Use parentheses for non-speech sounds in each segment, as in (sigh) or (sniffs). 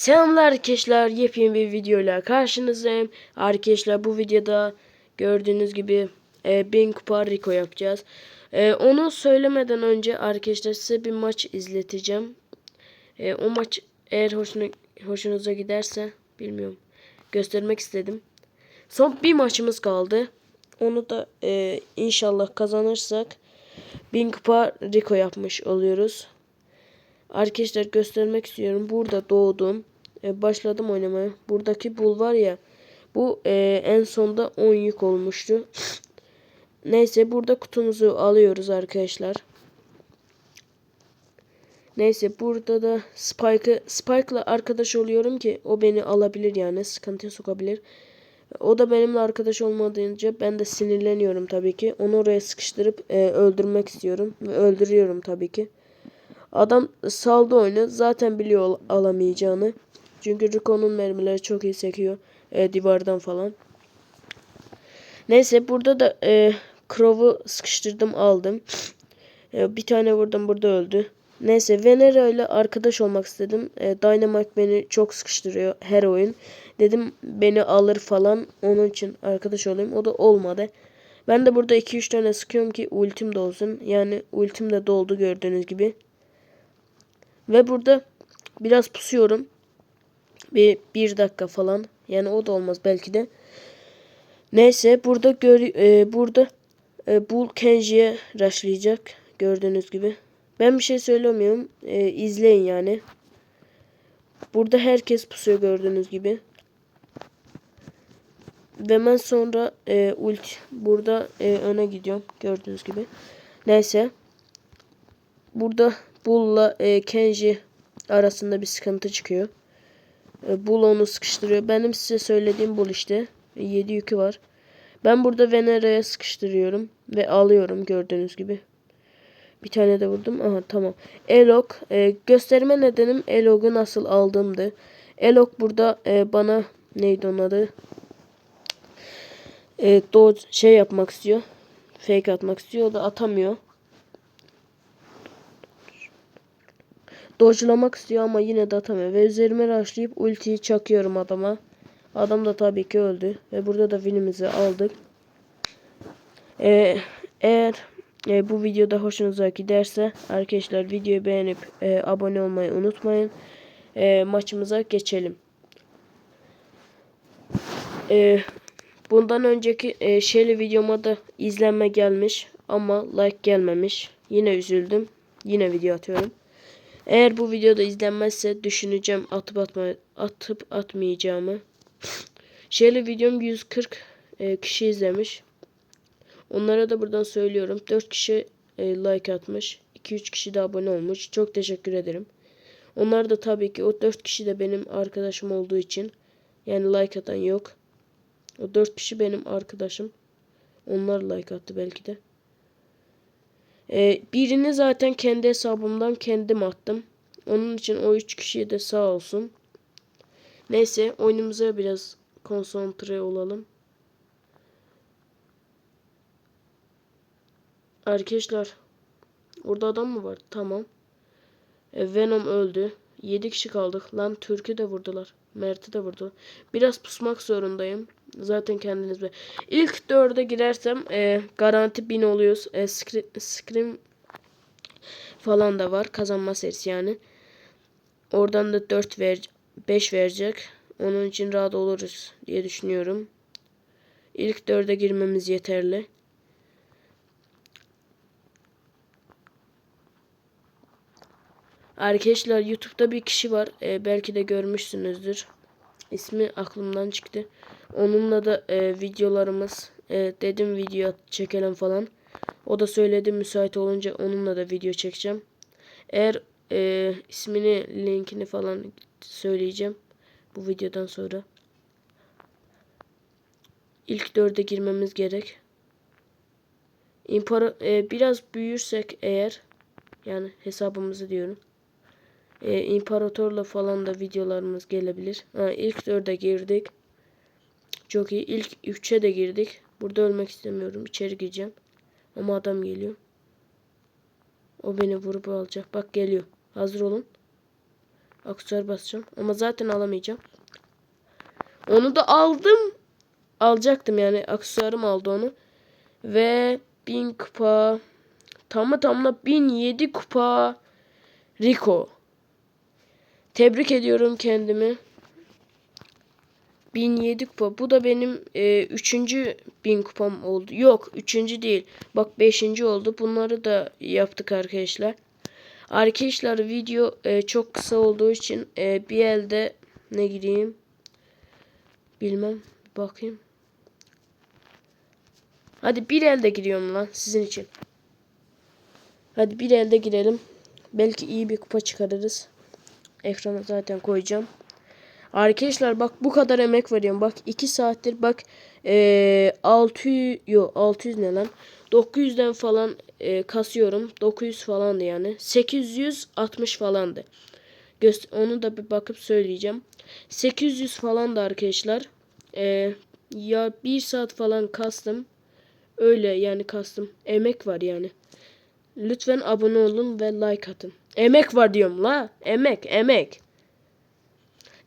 Selamlar arkadaşlar. Yepyeni bir videoyla karşınızdayım. Arkadaşlar bu videoda gördüğünüz gibi e, 1000 kupa Rico yapacağız. E, onu söylemeden önce arkadaşlar size bir maç izleteceğim. E, o maç eğer hoşuna, hoşunuza giderse bilmiyorum. Göstermek istedim. Son bir maçımız kaldı. Onu da e, inşallah kazanırsak 1000 kupa Rico yapmış oluyoruz. Arkadaşlar göstermek istiyorum. Burada doğdum. E, başladım oynamaya. Buradaki bul var ya. Bu e, en sonda 10 yük olmuştu. (sniffs) Neyse burada kutumuzu alıyoruz arkadaşlar. Neyse burada da Spike'ı Spike'la arkadaş oluyorum ki o beni alabilir yani sıkıntıya sokabilir. O da benimle arkadaş olmadığınca ben de sinirleniyorum tabii ki. Onu oraya sıkıştırıp e, öldürmek istiyorum ve öldürüyorum tabii ki. Adam saldı oyunu. Zaten biliyor alamayacağını. Çünkü Rico'nun mermileri çok iyi sekiyor. E, divardan falan. Neyse burada da e, Crow'u sıkıştırdım aldım. E, bir tane vurdum burada öldü. Neyse Venera ile arkadaş olmak istedim. E, Dynamite beni çok sıkıştırıyor her oyun. Dedim beni alır falan. Onun için arkadaş olayım. O da olmadı. Ben de burada 2-3 tane sıkıyorum ki ultim de olsun. Yani ultim de doldu gördüğünüz gibi. Ve burada biraz pusuyorum. Bir, bir dakika falan. Yani o da olmaz belki de. Neyse burada gör, e, burada e, Bull Kenji'ye rushlayacak. Gördüğünüz gibi. Ben bir şey söylemiyorum. E, izleyin yani. Burada herkes pusuyor gördüğünüz gibi. Ve ben sonra e, ult burada e, öne gidiyorum. Gördüğünüz gibi. Neyse. Burada Bull'la e, Kenji arasında bir sıkıntı çıkıyor. E, Bull onu sıkıştırıyor. Benim size söylediğim Bull işte. E, 7 yükü var. Ben burada Venera'ya sıkıştırıyorum. Ve alıyorum gördüğünüz gibi. Bir tane de vurdum. Aha tamam. Elok. E, gösterme nedenim Elok'u nasıl aldığımdı. Elok burada e, bana neydi onun adı? E, dodge şey yapmak istiyor. Fake atmak istiyor. O da atamıyor. Dodge'lamak istiyor ama yine de atamıyor. Ve üzerime rushlayıp ultiyi çakıyorum adama. Adam da tabii ki öldü. Ve burada da winimizi aldık. Ee, eğer e, bu videoda hoşunuza giderse arkadaşlar videoyu beğenip e, abone olmayı unutmayın. E, maçımıza geçelim. E, bundan önceki e, şeyli videoma da izlenme gelmiş ama like gelmemiş. Yine üzüldüm. Yine video atıyorum. Eğer bu videoda izlenmezse düşüneceğim atıp atma atıp atmayacağımı. (laughs) Şeyli videom 140 e, kişi izlemiş. Onlara da buradan söylüyorum. 4 kişi e, like atmış. 2-3 kişi de abone olmuş. Çok teşekkür ederim. Onlar da tabii ki o 4 kişi de benim arkadaşım olduğu için. Yani like atan yok. O 4 kişi benim arkadaşım. Onlar like attı belki de. Ee, birini zaten kendi hesabımdan kendim attım. Onun için o 3 kişiye de sağ olsun. Neyse oyunumuza biraz konsantre olalım. Arkadaşlar orada adam mı var? Tamam. E, Venom öldü. 7 kişi kaldık. Lan Türk'ü de vurdular. Mert'i de vurdu. Biraz pusmak zorundayım. Zaten kendiniz be. İlk dörde girersem e, garanti 1000 oluyoruz. E, scream, falan da var. Kazanma serisi yani. Oradan da 4 ver 5 verecek. Onun için rahat oluruz diye düşünüyorum. İlk dörde girmemiz yeterli. Arkadaşlar YouTube'da bir kişi var. Ee, belki de görmüşsünüzdür. İsmi aklımdan çıktı. Onunla da e, videolarımız e, dedim video çekelim falan. O da söyledi müsait olunca onunla da video çekeceğim. Eğer e, ismini linkini falan söyleyeceğim bu videodan sonra. İlk dörde girmemiz gerek. İmpara e, biraz büyürsek eğer yani hesabımızı diyorum. E, imparatorla falan da videolarımız gelebilir. Ha, ilk dörde girdik. Çok iyi. İlk üçe de girdik. Burada ölmek istemiyorum. İçeri gireceğim. Ama adam geliyor. O beni vurup alacak. Bak geliyor. Hazır olun. Aksesuar basacağım. Ama zaten alamayacağım. Onu da aldım. Alacaktım yani. Aksesuarım aldı onu. Ve 1000 kupa. Tamı tamına 1007 kupa. Rico. Tebrik ediyorum kendimi. 1007 kupa. Bu da benim e, üçüncü bin kupam oldu. Yok üçüncü değil. Bak beşinci oldu. Bunları da yaptık arkadaşlar. Arkadaşlar video e, çok kısa olduğu için e, bir elde ne gireyim bilmem bakayım. Hadi bir elde giriyorum lan sizin için. Hadi bir elde girelim. Belki iyi bir kupa çıkarırız. Ekrana zaten koyacağım. Arkadaşlar bak bu kadar emek veriyorum. Bak 2 saattir bak e, 600 yo 600 ne lan? 900'den falan e, kasıyorum. 900 falandı yani. 860 falandı. Göz, onu da bir bakıp söyleyeceğim. 800 falandı arkadaşlar. E, ya 1 saat falan kastım. Öyle yani kastım. Emek var yani. Lütfen abone olun ve like atın. Emek var diyorum la. Emek, emek.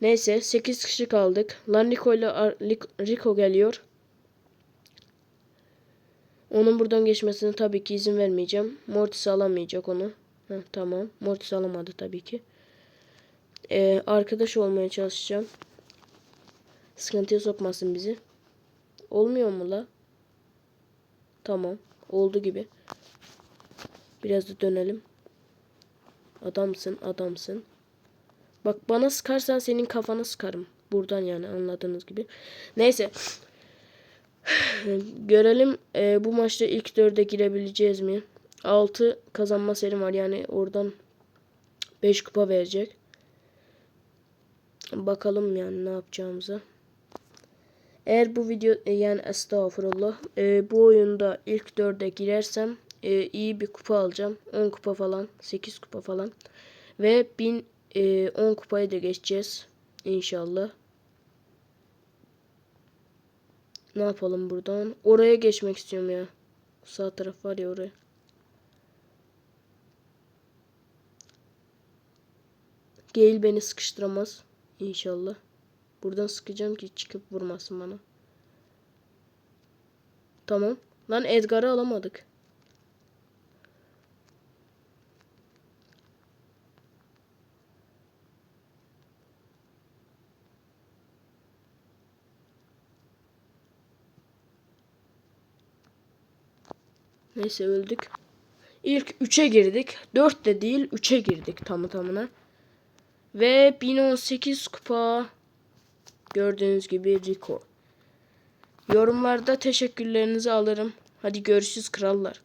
Neyse 8 kişi kaldık. Lan Rico ile Rico geliyor. Onun buradan geçmesine tabii ki izin vermeyeceğim. Mortis alamayacak onu. Heh, tamam. Mortis alamadı tabii ki. Ee, arkadaş olmaya çalışacağım. Sıkıntıya sokmasın bizi. Olmuyor mu la? Tamam. Oldu gibi. Biraz da dönelim. Adamsın, adamsın. Bak bana sıkarsan senin kafana sıkarım. Buradan yani anladığınız gibi. Neyse. (sighs) Görelim e, bu maçta ilk dörde girebileceğiz mi? 6 kazanma serim var yani oradan 5 kupa verecek. Bakalım yani ne yapacağımıza. Eğer bu video e, yani estağfurullah e, bu oyunda ilk dörde girersem e, iyi bir kupa alacağım. 10 kupa falan 8 kupa falan. Ve 1000 e, 10 kupayı da geçeceğiz. İnşallah. Ne yapalım buradan? Oraya geçmek istiyorum ya. Sağ taraf var ya oraya. Gale beni sıkıştıramaz. İnşallah. Buradan sıkacağım ki çıkıp vurmasın bana. Tamam. Lan Edgar'ı alamadık. Neyse öldük. İlk 3'e girdik. 4 de değil 3'e girdik tamı tamına. Ve 1018 kupa. Gördüğünüz gibi Rico. Yorumlarda teşekkürlerinizi alırım. Hadi görüşürüz krallar.